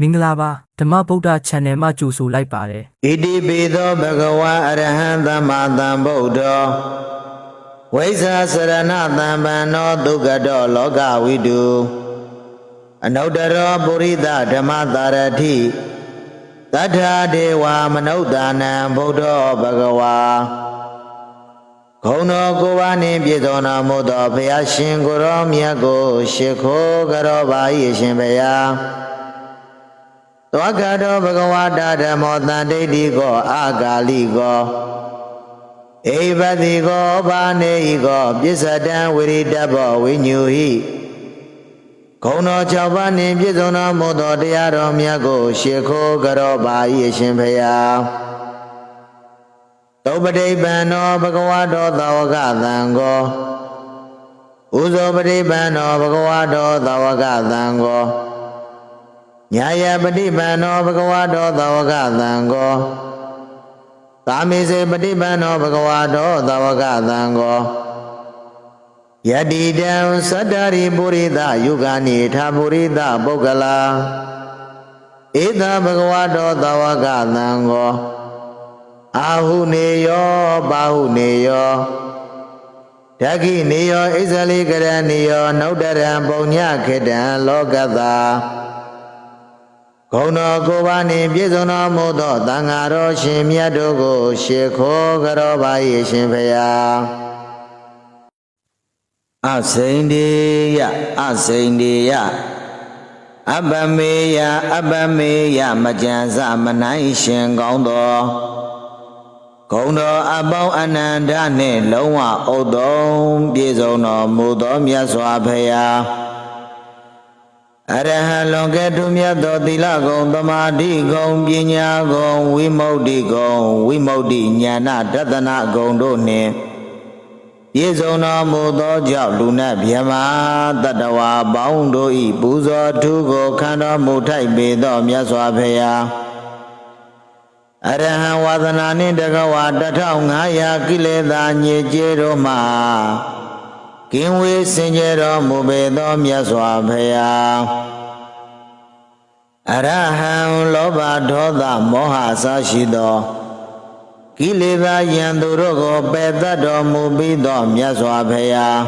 မင်္ဂလာပါဓမ္မဗုဒ္ဓ channel မှာကြိုဆိုလိုက်ပါတယ်ဣတိပိသောဘဂဝါအရဟံသမ္မာသမ္ဗုဒ္ဓောဝိဇ္ဇာစရဏသမ္ပန္နောဒုက္ကတောလောကဝိတုအနုတ္တရောပုရိသဓမ္မတာရတိတတ္ထာဒေဝမနုဿာနံဗုဒ္ဓောဘဂဝါဂုံတော်ကိုယ်ပါနှင့်ပြည့်စုံတော်မူသောဘုရားရှင်ကိုရောမြတ်ကိုရှ िख ိုးကြတော်ပါ၏အရှင်ဘုရား သောကတောဘဂဝတာဓမ္မောတန်တိတိကောအာဂါလိကောဧဘတိကောဘာနေဤကောပစ္စတံဝိရိတဘောဝိညူဟိဂုံတော်၆ပါးနှင့်ပြည့်စုံတော်မူသောတရားတော်မြတ်ကိုရှ िख ိုးကြတော်ပါ၏အရှင်ဖျားသုပတိပန္နောဘဂဝတောသဝကသံဃောဥဇောပတိပန္နောဘဂဝတောသဝကသံဃော ညာယပฏิပန္နောဘဂဝတောသဝကသံဃောသာမေစေပฏิပန္နောဘဂဝတောသဝကသံဃောယတိတံသတ္တရိပုရိသယုဂာနိထာပုရိသပုဂ္ဂလာဧသဘဂဝတောသဝကသံဃောအာဟုနေယောပါဟုနေယောဓက္ခိနေယောဣဇလိကရဏေယောနုတ္တရံပုံညခေတံလောကသာ ဂုံတော်ကိုယ်ပါနှင့်ပြည့်စုံတော်မူသောသံဃာတော်ရှင်မြတ်တို့ကို ရှ िख ိုးကြတော်ပါ၏ရှင်ဖျားအစိန်တေယအစိန်တေယအပမေယအပမေယမကြံစမနိုင်ရှင်ကောင်းသောဂုံတော်အပေါင်းအနန္တနှင့်လုံးဝဥဒ္တုံပြည့်စုံတော်မူသောမြတ်စွာဘုရား အရဟံလွန်ကဲ့သူမြတ်သောသီလဂုံသမာဓိဂုံပညာဂုံဝိမု ക്തി ဂုံဝိမု ക്തി ဉာဏတတနာဂုံတို့နှင့်ပြည့်စုံတော်မူသောကြောင့်လူနတ်မြမတတဝါပေါင်းတို့ဤပူဇော်ထူးကိုခံတော်မူထိုက်ပေသောမြတ်စွာဘုရားအရဟံဝါသနာနှင့်တကဝါ1500ကိလေသာညစ်ကြေးတို့မှ ကင်းဝေးစင်ကြယ်တော်မူပေသောမြတ်စွာဘုရားအရဟံလောဘဒေါသမောဟအစရှိသောကိလေသာယံသူတို့ကိုပယ်တတ်တော်မူပြီးသောမြတ်စွာဘုရား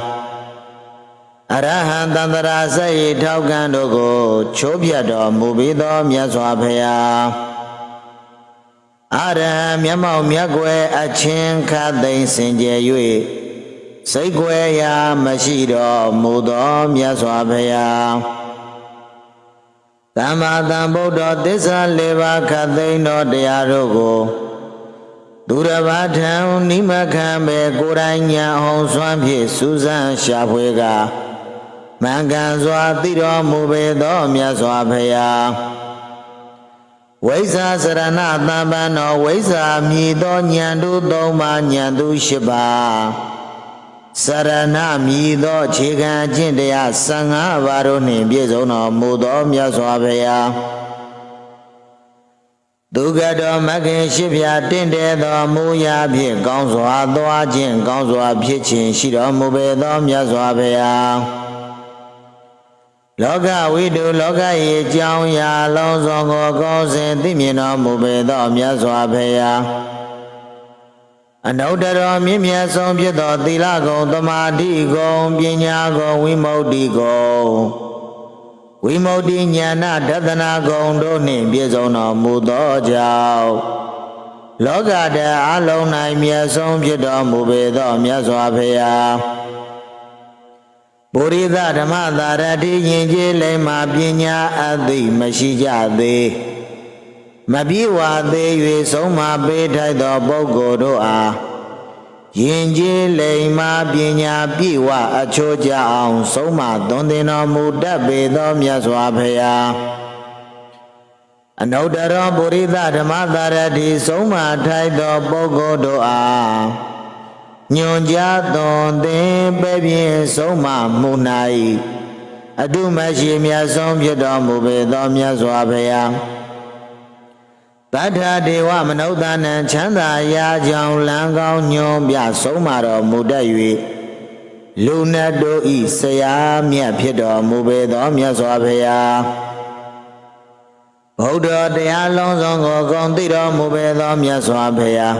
အရဟံတန္တရာစိတ်ထောက်ကန်တို့ကို ချိုးပြတ်တော်မူပြီးသောမြတ်စွာဘုရားအရဟံမျက်မှောက်မျက်ွယ်အချင်းခတ်သိမ်းစင်ကြယ်၍ စိတ်ွယ်ရာမရှိတော်မူသောမြတ်စွာဘုရားသမ္မာသမ္ဗုဒ္ဓသစ္စာလေးပါးခတ်သိမ်းတော်တရားတို့ကိုသူရဘာထံနိမခံပဲကိုယ်တိုင်ညာအောင်စွမ်းဖြင့်စူးစမ်းရှာဖွေကမင်္ဂန်စွာသိတော်မူပေသောမြတ်စွာဘုရားဝိဇ္ဇာစရဏတမ္ပန္နောဝိဇ္ဇာမြည်သောဉာဏ်တို့သုံးပါးဉာဏ်သူရှိပါ စရဏမြည်သောခြေခံအကျင့်တရား15ပါးတို့နှင့်ပြည့်စုံတော်မူသောမြတ်စွာဘုရားဒုက္ကတော်မဂ္ဂင်ရှိဖြာတင့်တယ်သောမူရာဖြင့်ကောင်းစွာသွားခြင်းကောင်းစွာဖြစ်ခြင်းရှိတော်မူပေသောမြတ်စွာဘုရားလောကဝိတုလောက၏အကြောင်းအရာလုံးစုံကိုကောင်းစဉ်သိမြင်တော်မူပေသောမြတ်စွာဘုရား အနုတ္တရောမြင့်မြတ်ဆုံးဖြစ်သောသီလဂုံသမာဓိဂုံပညာဂုံဝိမု ക്തി ဂုံဝိမု ക്തി ဉာဏတတနာဂုံတို့နှင့်ပြည့်စုံတော်မူသောကြောင့်လောကတည်းအလုံး၌မြတ်ဆုံးဖြစ်တော်မူပေသောမြတ်စွာဘုရားပုရိသဓမ္မသာရတိယဉ်ကျေးလိမ္မာပညာအသိမရှိကြသေး မပြေဝသေး၍ဆုံးမပေးထိုက်သောပုဂ္ဂိုလ်တို့အားယဉ်ကျေးလိမ္မာပညာပြည့်ဝအချိုးကြအောင် ဆုံးမသွန်သင်တော်မူတတ်ပေသောမြတ်စွာဘုရားအနုတ္တရောပုရိသဓမ္မသာရတိဆုံးမထိုက်သောပုဂ္ဂိုလ်တို့အားညွန်ကြားသွန်သင်ပဲ့ပြင်းဆုံးမမှု၌အတုမရှိမြတ်ဆုံးဖြစ်တော်မူပေသောမြတ်စွာဘုရား တထာဒေဝမနုဿာနံချမ်းသာရာကြောင့်လံကောင်းညွန်ပြဆုံးမတော်မူတတ်၍လူနတ်တို့ဤဆရာမြတ်ဖြစ်တော်မူပေသောမြတ်စွာဘုရားဗုဒ္ဓတရားလုံးစုံကိုဂုံသိတော်မူပေသောမြတ်စွာဘုရား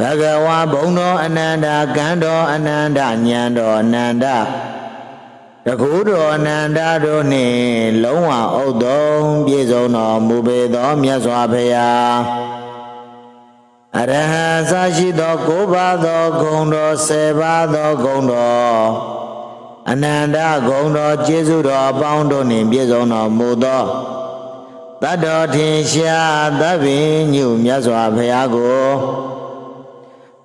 ဘဂဝါဘုံတော်အနန္တကံတော်အနန္တဉာဏ်တော်အနန္တ တကူတော်အနန္တတို့နှင့်လုံးဝဥဒ္ဒုံပြည့်စုံတော်မူပေသောမြတ်စွာဘုရားအရဟံသာရှိသော၉ပါးသောဂုဏ်တော်၁၀ပါးသောဂုဏ်တော်အနန္တဂုဏ်တော်ကျေးဇူးတော်အပေါင်းတို့နှင့်ပြည့်စုံတော်မူသောတတ္တော်ထင်ရှားသဗ္ဗညုမြတ်စွာဘုရားကို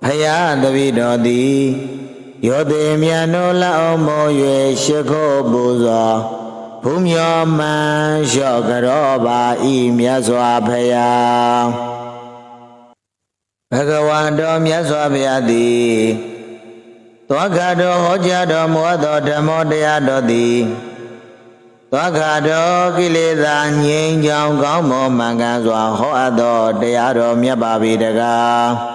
ဖယားတပိတော်သည် ယောတိမြတ်နိုးလက်အောင်မော၍ရှ िख ိုးပူဇော်ဘုမြောမန်လျှော့ကြောပါဤမြတ်စွာဘုရားဘဂဝါတော်မြတ်စွာဘုရားသည်သောခတော်ဟောကြားတော်မူသောဓမ္မတရားတော်သည်သောခတော်ကိလေသာငြိမ်းချောင်းကောင်းမွန်မှန်ကန်စွာဟောအပ်သောတရားတော်မြတ်ပါပြီတကား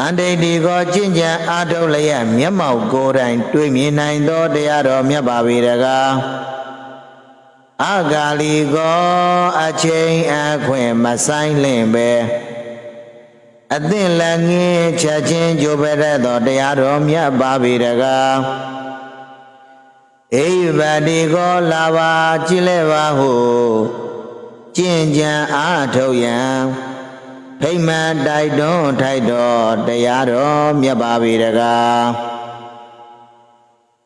တန်တိတ်ဒီကိုကျင့်ကြံအားထုတ်လျက်မျက်မှောက်ကိုယ်တိုင်တွေ့မြင်နိုင်သောတရားတော်မြတ်ပါပြီတကားအဂါလီကောအချိန်အခွင့်မဆိုင်လင့်ပဲအသင့်လည်းငင်းချက်ချင်းကြိုးပဲတဲ့သောတရားတော်မြတ်ပါပြီတကားအေယဗတိကောလာပါကြည်လဲပါဟုကျင့်ကြံအားထုတ်ရန် ဖိမ္မာတိုက်တွန်းထိုက်တော်တရားတော်မြတ်ပါပြီတကား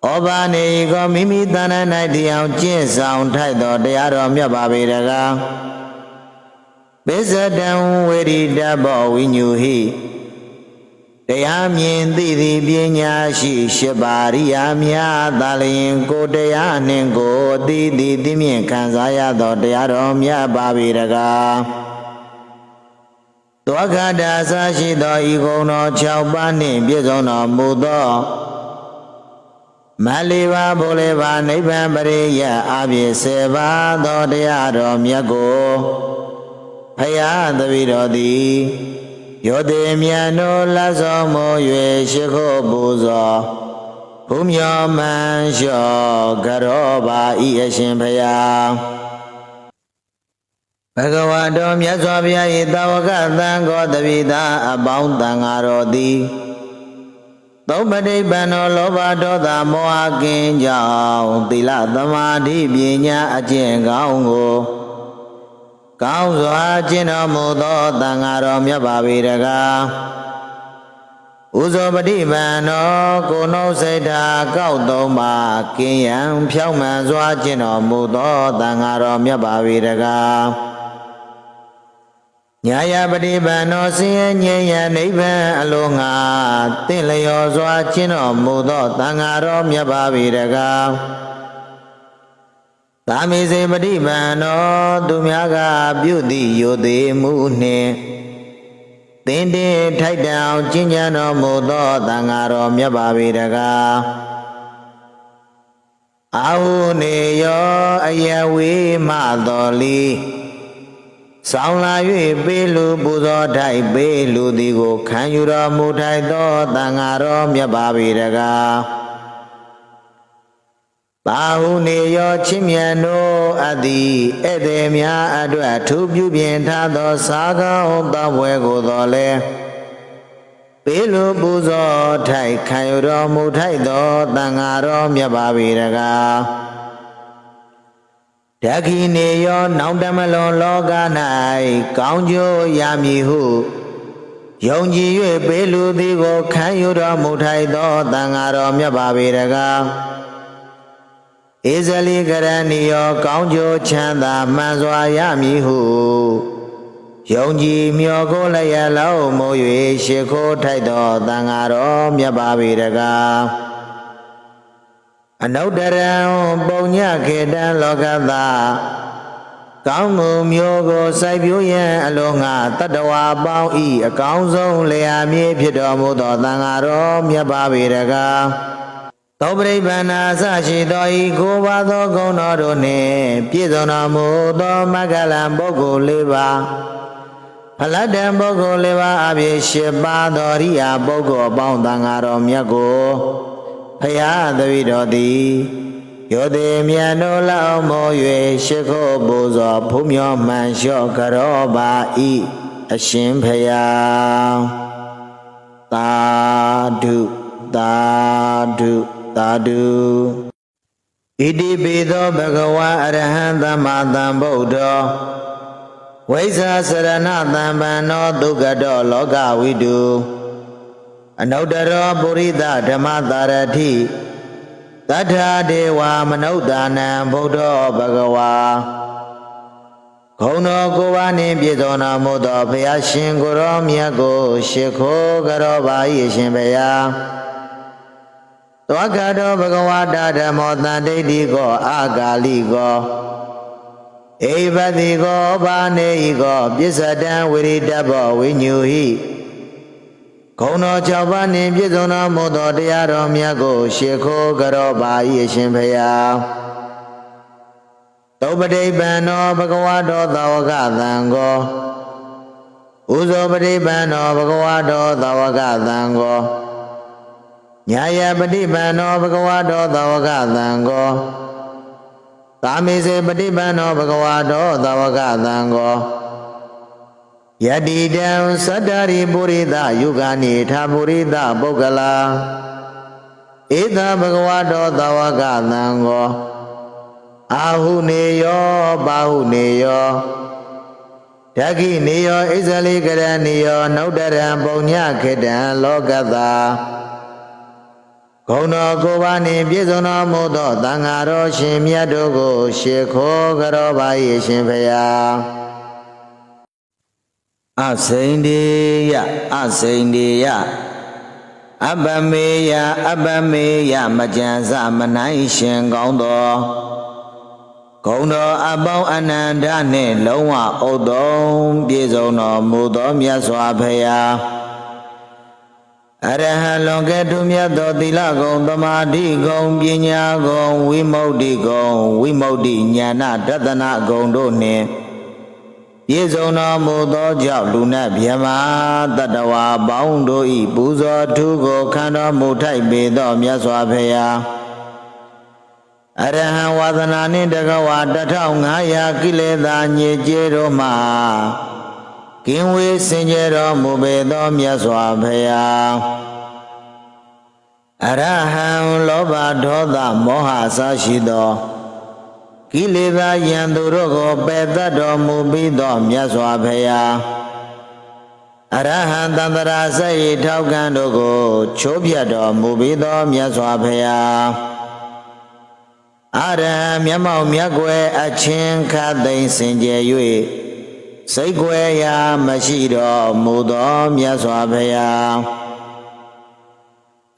ဩဘာနေကောမိမိတဏ္ဍ၌တရားကျင့်ဆောင်ထိုက်သောတရားတော်မြတ်ပါပေတကားပိစတံဝေရိတဘောဝိညူဟိတရားမြင်သိသည်ပညာရှိရှစ်ပါရိယာများသာလျင်ကိုတရားနှင့်ကိုအသိသည်သိမြင်ခံစားရသောတရားတော်မြတ်ပါပေတကား သောခန္ဓာဆရှိသောဤကုံတော်6ပါးနှင့်ပြည့်စုံတော်မူသောမလေးပါဘိုးလေးပါနိဗ္ဗာန်ပရိယအပြည့်စေပါသောတရားတော်မြတ်ကိုဖယားတပည့်တော်သည်ယောတိမြတ်တို့လက်ဆောင်မိုး၍ရှိခိုးပူဇော်ဘုမြောမန်လျှော့ကရောပါဤအရှင်ဖယား ဘဂဝါတော်မြတ်စွာဘုရား၏တာဝကသံဃောတပိသာအပေါင်းတန်ဃာတော်သည်သုံးပဋိပန္နောလောဘဒေါသမောဟကင်းကြောင့်သီလသမာဓိပညာအကျင့်ကောင်းကိုကောင်းစွာကျင့်တော်မူသောတန်ဃာတော်မြတ်ပါပေတကားဥဇောပฏิပန္နောကိုယ်နှုတ်စိတ်ဓာကောက်သုံးပါကင်းရန်ဖြောင့်မှန်စွာကျင့်တော်မူသောတန်ဃာတော်မြတ်ပါပေတကား ညာယပฏิပန္နောဆင်းရဲငြိမ်းရန်နိဗ္ဗာန်အလိုငါတင့်လျော်စွာကျင့်တော်မူသောတန်ဃာတော်မြတ်ပါပေတကားသာမေစေပฏิပန္နောသူများကပြုသည့်ယိုသေးမှုနှင့်သင်တင်ထိုက်တန်အောင်ကျင့်ကြံတော်မူသောတန်ဃာတော်မြတ်ပါပေတကားအာဟုနေယောအယဝေမတော်လီ ဆောင်လာ၍ပေးလူပူဇော်ထိုက်ပေးလူသည်ကိုခံယူတော်မူထိုက်သောတန်ဃာတော်မြတ်ပါပေတကားပါဟုနေရောချင်းမြန်တို့အသည်ဧည့်သည်များအတွက်ထူးပြုပြင်ထားသောစားကောင်းသောဘွယ်ကိုတော်လဲပေးလူပူဇော်ထိုက်ခံယူတော်မူထိုက်သောတန်ဃာတော်မြတ်ပါပေတကား ဓခိနေယောနောင်တမလွန်လောက၌ကောင်းကျိုးရမည်ဟုယုံကြည်၍ပေးလူသည်ကိုခံယူတော်မူထိုက်သောတန်ဃာတော်မြတ်ပါပေတကားဧဇလိကရဏီယောကောင်းကျိုးချမ်းသာမှန်စွာရမည်ဟုယုံကြည်မျှော်ကိုလည်းရလုံးမို့၍ရှ िख ိုးထိုက်သောတန်ဃာတော်မြတ်ပါပေတကား အနုတ္တရံပုံညခေတံလောကသာကောင်းမှုမျိုးကိုစိုက်ပျိုးရန်အလိုငါတတ္တဝါပေါင်းဤအကောင်းဆုံးလျာမြေဖြစ်တော်မူသောသံဃာတော်မြတ်ပါပေတကားသောပရိပန္နာအစရှိသောဤကိုပါသောဂုဏ်တော်တို့နှင့်ပြည့်စုံတော်မူသောမဂ္ဂလံပုဂ္ဂိုလ်လေးပါးဖလတ္တံပုဂ္ဂိုလ်လေးပါးအပြည့်ရှိပါသောရိယာပုဂ္ဂိုလ်အပေါင်းသံဃာတော်မြတ်ကို ဖယားတပည့်တော်သည်ယယောတိမြတ်တို့လောက်မော၍ရှိခိုးပူဇော်ဖူးမြော်မှန်လျှော့ကြရောပါဤအရှင်ဖယားသာဓုသာဓုသာဓုဣတိပိသောဘဂဝါအရဟံသမ္မာသမ္ဗုဒ္ဓောဝိဇ္ဇာစရဏသံပန္နောဒုက္ကတောလောကဝိတု အနုတ္တရောပုရိသဓမ္မတာရတိတထာဒေဝမနုဿာနံဗုဒ္ဓောဘဂဝါဂုံတော်ကိုယ်ပါနှင့်ပြည့်စုံတော်မူသောဘုရားရှင်ကိုရောမြတ်ကိုရှ िख ိုးကြတော်ပါ၏အရှင်ဘုရားသောကတော်ဘဂဝတာဓမ္မောတန်တိဋ္ဌိကောအာဂါလိကောဧဝတိကောဘာနေဤကောပစ္စတံဝိရိတဘောဝိညူဟိ ဂုံတော်၆ပါးနှင့်ပြည့်စုံတော်မူသောတရားတော်မြတ်ကိုရှ िख ိုးကြတော်ပါ၏အရှင်ဘုရားသုပတိပံနောဘဂဝတောသာဝကသံဃောဥဇောပတိပံနောဘဂဝတောသာဝကသံဃောညာယပฏิပံနောဘဂဝတောသာဝကသံဃောသာမေစေပฏิပံနောဘဂဝတောသာဝကသံဃော ယတိတံသတ္တရိပုရိသယုဂာနိထာပုရိသပုဂ္ဂလာဧသဘဂဝတောသာဝကသံဃောအာဟုနေယောပါဟုနေယောဓက္ခိနေယောဣဇလိကရဏီယောနုတ္တရံပုံညခေတံလောကတာဂုံတော်ကိုယ်ပါနှင့်ပြည့်စုံတော်မူသောသံဃာတော်ရှင်မြတ်တို့ကိုရှ िख ိုးကြတော်ပါ၏ရှင်ဖယား အစိန်တေယအစိန်တေယအပ္ပမေယအပ္ပမေယမကြံစမနိုင်ရှင်ကောင်းတော်ဂုံတော်အပေါင်းအနန္တနှင့်လုံးဝဥတုံပြည့်စုံတော်မူသောမြတ်စွာဘုရားအရဟံလွန်ကဲ့သူမြတ်သောသီလဂုံသမာဓိဂုံပညာဂုံဝိမု ക്തി ဂုံဝိမု ക്തി ဉာဏတတနာဂုံတို့နှင့် ပြည့်စုံတော်မူသောကြောင့်လူနတ်မြမတတဝါပေါင်းတို့ဤပူဇော်ထူးကိုခံတော်မူထိုက်ပေသောမြတ်စွာဘုရားအရဟံဝါသနာနှင့်တကဝါ1500ကိလေသာညစ်ကြေးတို့မှကင်းဝေးစင်ကြယ်တော်မူပေသောမြတ်စွာဘုရားအရဟံလောဘဒေါသမောဟအစရှိသော ကိလေသာယံသူတို့ကိုပယ်တတ်တော်မူပြီးသောမြတ်စွာဘုရားအရဟံတန္တရာစိတ်ထောက်ခံတို့ကို ချိုးပြတ်တော်မူပြီးသောမြတ်စွာဘုရားအရဟံမျက်မှောက်မျက်ွယ်အချင်းခတ်သိမ်းစင်ကြယ်၍စိတ်ွယ်ရာမရှိတော်မူသောမြတ်စွာဘုရား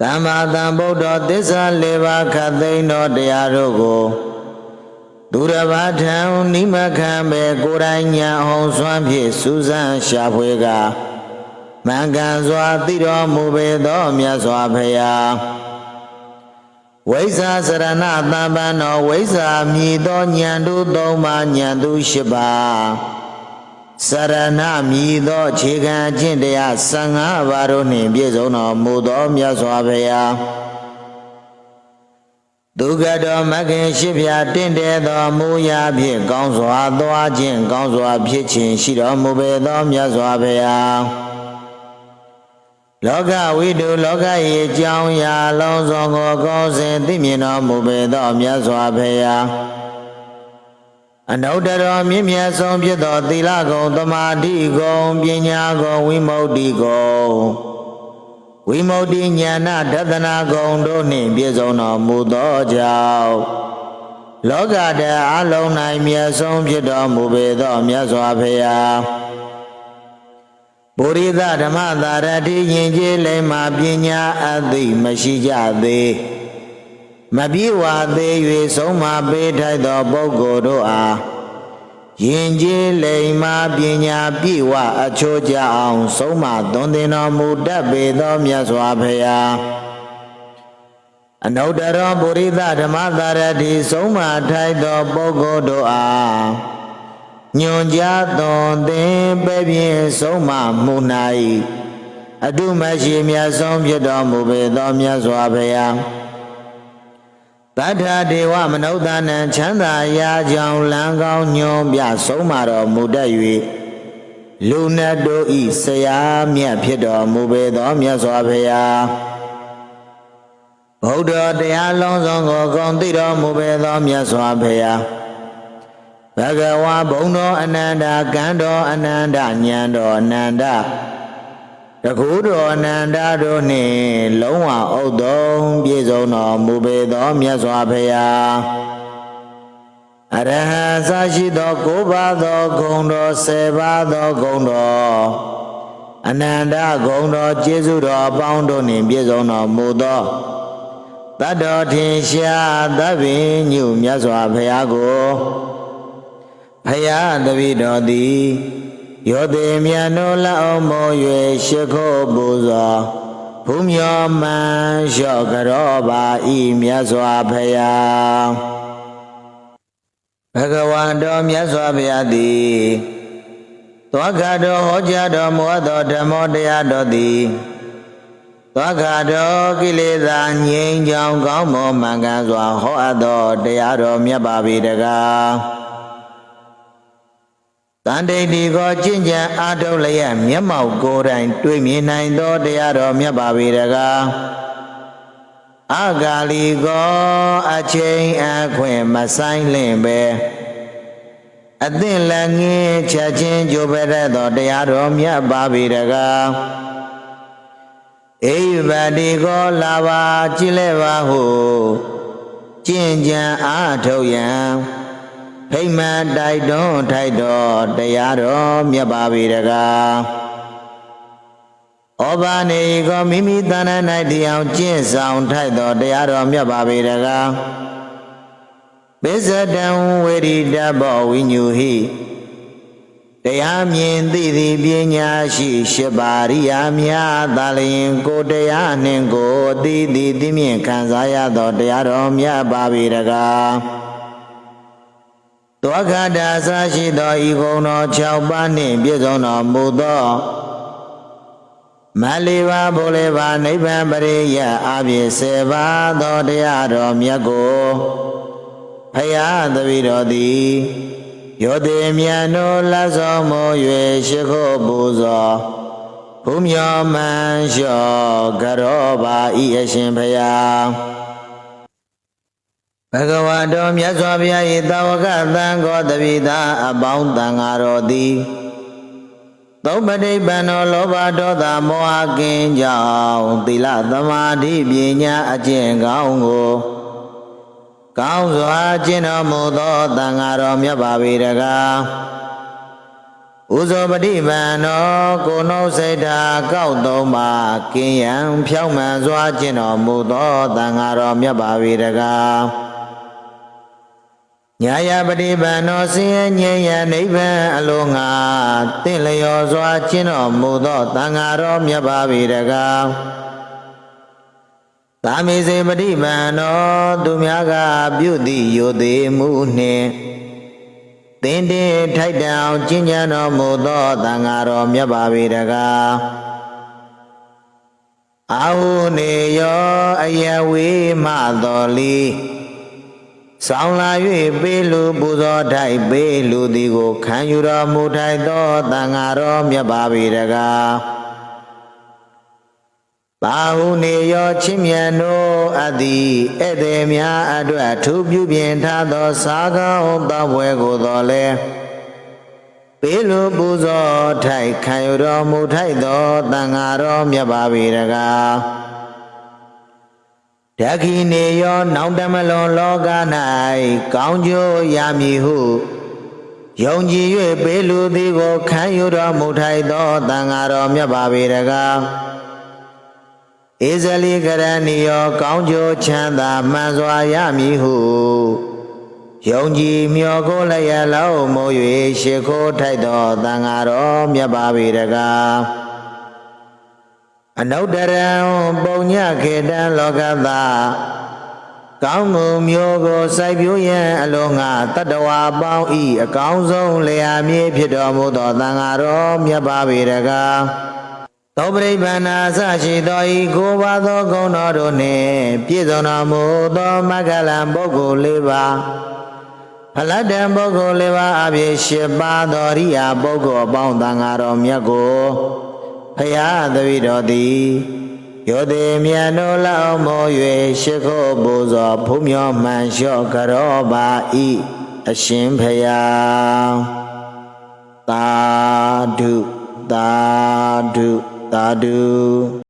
သမ္မာသမ္ဗုဒ္ဓသစ္စာလေးပါးခတ်သိမ်းတော်တရားတို့ကို သူတစ်ပါးထံနိမခံပဲကိုယ်တိုင်ညာအောင်စွမ်းဖြင့်စူးစမ်းရှာဖွေကမင်္ဂန်စွာသိတော်မူပေသောမြတ်စွာဘုရားဝိဇ္ဇာစရဏတမ္ပန္နောဝိဇ္ဇာမြည်သောဉာဏ်တို့သုံးပါးဉာဏ်သူရှိပါစရဏမြည်သောခြေခံအကျင့်တရား15ပါးတို့နှင့်ပြည့်စုံတော်မူသောမြတ်စွာဘုရား ဒုက္ခတော်မဂ္ဂင်ရှိဖြာတင့်တယ်သောမူရာဖြင့်ကောင်းစွာသွားခြင်းကောင်းစွာဖြစ်ခြင်းရှိတော်မူပေသောမြတ်စွာဘုရားလောကဝိတုလောက၏အကြောင်းအရာလုံးစုံကိုကောင်းစဉ်သိမြင်တော်မူပေသောမြတ်စွာဘုရားအနုတ္တရောမြင့်မြတ်ဆုံးဖြစ်သောသီလဂုံသမာဓိဂုံပညာဂုံဝိမု ക്തി ဂုံ ဝိမု ക്തി ဉာဏဒသနာဂုံတို့နှင့်ပြည့်စုံတော်မူသောကြောင့်လောကတည်းအလုံး၌မြတ်ဆုံးဖြစ်တော်မူပေသောမြတ်စွာဘုရားပုရိသဓမ္မသာရတိယင်ကျေးလိမ္မာပညာအသိမရှိကြသေးမပြေဝသေး၍ဆုံးမပေးထိုက်သောပုဂ္ဂိုလ်တို့အား ယင်ကျေးလိမ္မာပညာပြေဝအချိုးကြအောင် ဆုံးမသွန်သင်တော်မူတတ်ပေသောမြတ်စွာဘုရားအနုတ္တရောပုရိသဓမ္မသာရတိဆုံးမထိုက်သောပုဂ္ဂိုလ်တို့အားညွန်ကြားသွန်သင်ပဲ့ပြင်းဆုံးမမှု၌အတုမရှိမြတ်ဆုံးဖြစ်တော်မူပေသောမြတ်စွာဘုရား တထာဒေဝမနုဿာနံချမ်းသာရာကြောင့်လံကောင်းညွန်ပြဆုံးမတော်မူတတ်၍လူနတ်တို့ဤဆရာမြတ်ဖြစ်တော်မူပေသောမြတ်စွာဘုရားဗုဒ္ဓတရားလုံးစုံကိုဂုံသိတော်မူပေသောမြတ်စွာဘုရားဘဂဝါဘုံတော်အနန္တကံတော်အနန္တဉာဏ်တော်အနန္တ တကူတော်အနန္တတို့နှင့်လုံးဝဥဒ္ဒုံပြည့်စုံတော်မူပေသောမြတ်စွာဘုရားအရဟံသာရှိသော၉ပါးသောဂုဏ်တော်၁၀ပါးသောဂုဏ်တော်အနန္တဂုဏ်တော်ကျေးဇူးတော်အပေါင်းတို့နှင့်ပြည့်စုံတော်မူသောတတ္တော်ထင်ရှားသဗ္ဗညုမြတ်စွာဘုရားကိုဖယားတပိတော်သည် ယောတိမြတ်နိုလက်အောင်မော၍ရှိခိုးပူဇော်ဘုမျောမှန်လျှော့ကြောပါဤမြတ်စွာဘုရားဘဂဝါတော်မြတ်စွာဘုရားသည်သောခတော်ဟောကြားတော်မူသောဓမ္မောတရားတော်သည်သောခတော်ကိလေသာငြိမ်းချောင်းကောင်းမွန်မှန်ကန်စွာဟောအပ်သောတရားတော်မြတ်ပါပြီတကား တန်တိတ်ဒီကိုကျင့်ကြံအားထုတ်လျက်မျက်မှောက်ကိုယ်တိုင်တွေ့မြင်နိုင်သောတရားတော်မြတ်ပါပြီတကားအဂါလီကိုအချိန်အခွင့်မဆိုင်လင့်ပဲအသင့်လည်းငင်းချက်ချင်းကြိုးပဲတဲ့သောတရားတော်မြတ်ပါပြီတကားအေယဗတိကိုလာပါကြည်လဲပါဟုကျင့်ကြံအားထုတ်ရန် ဖိမ္မာတိုက်တွန်းထိုက်တော်တရားတော်မြတ်ပါပြီတကားဩဘာနေကောမိမိတဏ္ဍ၌တရားကျင့်ဆောင်ထိုက်တော်တရားတော်မြတ်ပါပြီတကားပိစတံဝေရိတဘောဝိညူဟိတရားမြင်သိသည်ပညာရှိရှိပါရိယာများသာလျင်ကိုတရားနှင့်ကိုသိသည်သိမြင်ခံစားရသောတရားတော်မြတ်ပါပြီတကား သောခန္ဓာအစရှိသောဤကုံတော်6ပါးနှင့်ပြည့်စုံတော်မူသောမလေးပါဘုလေးပါနိဗ္ဗာန်ပရိယအပြည့်7ပါးသောတရားတော်မြတ်ကိုဖယားသတိတော်သည်ယောတိမြတ်တို့လက်ဆောင်မိုး၍ရှိခိုးပူဇော်ဘုမျောမှန်လျှော့ကရောပါဤအရှင်ဖယား ဘဂဝါတော်မြတ်စွာဘုရား၏တာဝကသံဃောတပိသာအပေါင်းတန်ဃာတော်သည်သုံးပဋိပန္နောလောဘဒေါသမောဟကင်းကြောင့်သီလသမာဓိပညာအကျင့်ကောင်းကိုကောင်းစွာကျင့်တော်မူသောတန်ဃာတော်မြတ်ပါပေတကားဥဇောပฏิပန်တော်ကိုနှုတ်စိတ်ဓာကောက်သုံးပါကင်းရန်ဖြောင်းမှန်စွာကျင့်တော်မူသောတန်ဃာတော်မြတ်ပါပေတကား ညာယပฏิပန်တော်ဆင်းရဲငြိမ်းရန်နိဗ္ဗာန်အလိုငါတင့်လျော်စွာကျင့်တော်မူသောတန်ဃာတော်မြတ်ပါပေတကားသာမေစေပฏิပန်တော်သူများကပြုသည့်ယိုသေးမှုနှင့်သင်တင်ထိုက်တန်အောင်ကျင့်ကြံတော်မူသောတန်ဃာတော်မြတ်ပါပေတကားအာဟုနေယောအယဝေမတော်လီ ဆောင်လာ၍ပေးလူပူဇော်ထိုက်ပေးလူသည်ကိုခံယူတော်မူထိုက်သောတန်ဃာတော်မြတ်ပါပေတကားပါဟုနေရောချင်းမြန်တို့အသည်ဧည့်သည်များအတွက်ထူးပြုပြင်ထားသောစားကောင်းသောဘွယ်ကိုတော်လဲပေးလိုပူဇော်ထိုက်ခံရတော်မူထိုက်သောတန်ဃာတော်မြတ်ပါပေတကား တခိနေရော နောင်တမလွန်လောက၌ကောင်းကျိုးရမည်ဟုယုံကြည်၍ပေးလူသည်ကိုခံရတော်မူထိုက်သောတန်ဃာတော်မြတ်ပါပေတကားဧဇလိကရဏီယော ကောင်းကျိုးချမ်းသာမှန်စွာရမည်ဟုယုံကြည်မျှော်ကိုလည်းရလောက်မို့၍ရှ िख ိုးထိုက်သောတန်ဃာတော်မြတ်ပါပေတကား အနုတ္တရံပုံညခေတံလောကသာကောင်းမှုမျိုးကိုစိုက်ပျိုးရန်အလိုငါတတ္တဝါပေါင်းဤအကောင်းဆုံးလျာမြေဖြစ်တော်မူသောသံဃာတော်မြတ်ပါဗေဒကာသောပရိဗန္နာစရှိသောဤကိုပါသောဂုဏတော်တို့နှင့်ပြည့်စုံတော်မူသောမဂ္ဂလံပုဂ္ဂိုလ်၄ပါးဖလတ်တံပုဂ္ဂိုလ်၄ပါးအပြည့်၈ပါးသောရိယာပုဂ္ဂိုလ်အပေါင်းသံဃာတော်မြတ်ကို ဖရာသတိတော်သည်ယောတိမြတ်တို့လောက်မော၍ရှ िख ိုးပူဇော်ဖုံးမြော်မှန်လျှော့ကြရောပါဤအရှင်ဖရာသာဓုသာဓုသာဓု